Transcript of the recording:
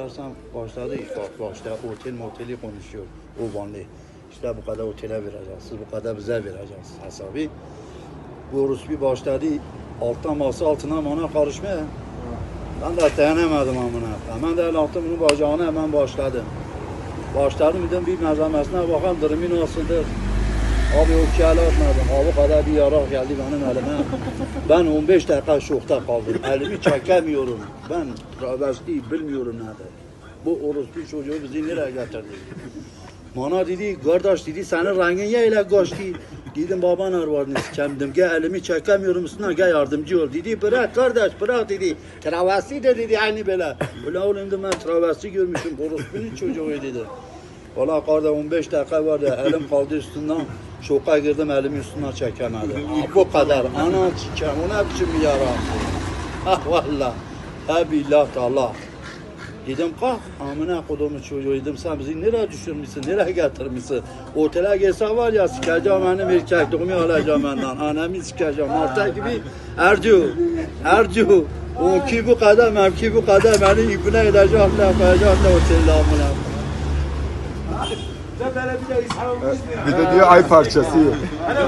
hatırlarsan başladı bak başta otel moteli konuşuyor o vanlı. İşte bu kadar otele vereceğiz, bu kadar bize vereceğiz hesabı. Bu Rus bir başladı alttan masa altına bana karışmaya. Ben de dayanamadım amına. Hemen de el attım bunun bacağına hemen başladım. Başladım dedim bir malzemesine bakalım durumu nasıldır. Abi o kâle atmadım. Abi kadar bir yarak geldi benim elime. Ben 15 dakika şokta kaldım. Elimi çekemiyorum. Ben travesti bilmiyorum nerede. Bu orospu çocuğu bizi nereye getirdi? Bana dedi, kardeş dedi, senin rengin ya ile kaçtı. Dedim baba nar var kendim. Gel elimi çekemiyorum üstüne gel yardımcı ol. Dedi bırak kardeş bırak dedi. Travesti de dedi aynı böyle. Ulan oğlum ben travesti görmüşüm. Orospunun çocuğu dedi. Valla kardeş 15 dakika vardı. Elim kaldı üstünden. Şoka girdim elimi üstüne çekemedim. Ha, bu kadar. Ana çiçeğim. O ne biçim bir yara? Ah valla. Ha billah Allah. Dedim kalk amına kodumu çocuğu dedim sen bizi nereye düşürmüşsün nereye getirmişsin otele gelse var ya sikeceğim benim erkekliğimi alacağım benden annemi sikeceğim Marta gibi Ercu Ercu o ki bu kadar mevki bu kadar beni ipine edecekler koyacaklar otelde amına Bir de diyor ay parçası.